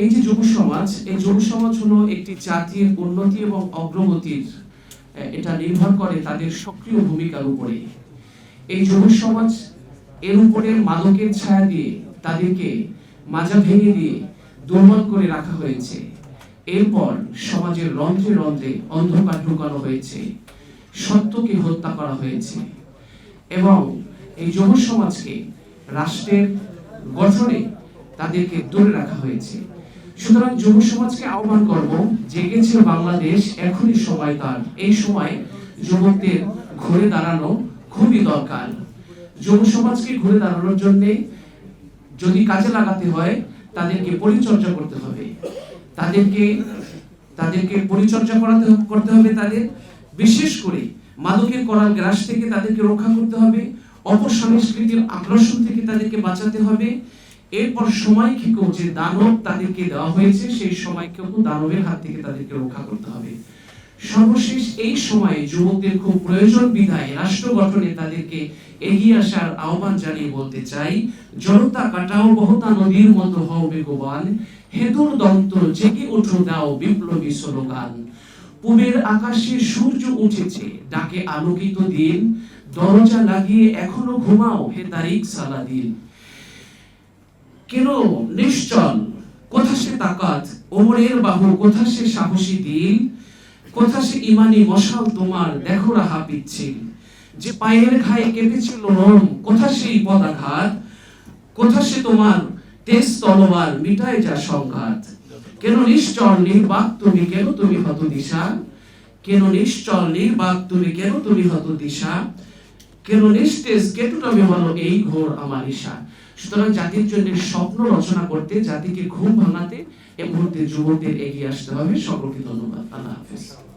এই যে যুব সমাজ, এই যুব সমাজ হলো একটি জাতির উন্নতি এবং অগ্রগতির এটা নির্ভর করে তাদের সক্রিয় ভূমিকার উপরে এই যুব সমাজ এর উপরে মাদকের ছায়া দিয়ে তাদেরকে মাজা ভেঙে দিয়ে দুর্বল করে রাখা হয়েছে। এরপর সমাজের রন্ধ্রে রন্ধ্রে অন্ধকার ঢুকানো হয়েছে। সত্যকে হত্যা করা হয়েছে। এবং এই যুব সমাজকে রাষ্ট্রের গঠনে তাদেরকে দূরে রাখা হয়েছে। সুতরাং যুব সমাজকে আহ্বান করব জেগেছে বাংলাদেশ, এখনই সময় তার। এই সময় যুবকদের ঘুরে দাঁড়ানো খুবই দরকার। যুব সমাজকে ঘুরে দাঁড়ানোর জন্য যদি কাজে লাগাতে হয়, তাদেরকে পরিচর্যা করতে হবে। তাদেরকে তাদেরকে পরিচর্যা করাতে করতে হবে তাদের। বিশেষ করে মাদকের করাল গ্রাস থেকে তাদেরকে রক্ষা করতে হবে। অপসংস্কৃতির আকর্ষণ থেকে তাদেরকে বাঁচাতে হবে। এরপর সময়কেও যে দানব তাদেরকে দেওয়া হয়েছে, সেই সময়কেও দানবের হাত থেকে তাদেরকে রক্ষা করতে হবে। সর্বশেষ এই সময়ে যুবকদের খুব প্রয়োজন বিধায় রাষ্ট্র গঠনে তাদেরকে এগিয়ে আসার আহ্বান জানিয়ে বলতে চাই, জনতা কাটাও, বহুতা নদীর মতো হও বেগবান, হেতুর দন্ত জেগে উঠো দাও বিপ্লবী স্লোগান। পূবের আকাশে সূর্য উঠেছে, ডাকে আলোকিত দিন, দরজা লাগিয়ে এখনও ঘুমাও হে তারিক সালাদিন। কেন নিশ্চল? কোথা সে তাকাত? ওমরের বাহু, কোথা সে সাহসী দিল কোথা সে ইমানি মশাল তোমার? দেখো রাহা পিচ্ছিল। যে পায়ের ঘায়ে কেঁপেছিল রোম কোথা সেই পদাঘাত? কোথা সে তোমার তেজ তলোয়ার মিটায় যা সংঘাত? কেন নিশ্চল নির্বাক তুমি? কেন তুমি হত দিশা? কেন নিশ্চল নির্বাক তুমি? কেন তুমি হত দিশা? কেন নিস্তেজ কেটুটাবে হলো এই ঘোর আমার ঈশা? সুতরাং জাতির জন্য স্বপ্ন রচনা করতে, জাতিকে ঘুম ভাঙাতে এ মুহূর্তে যুবকদের এগিয়ে আসতে হবে। সকলকে ধন্যবাদ। আল্লাহ হাফিজ।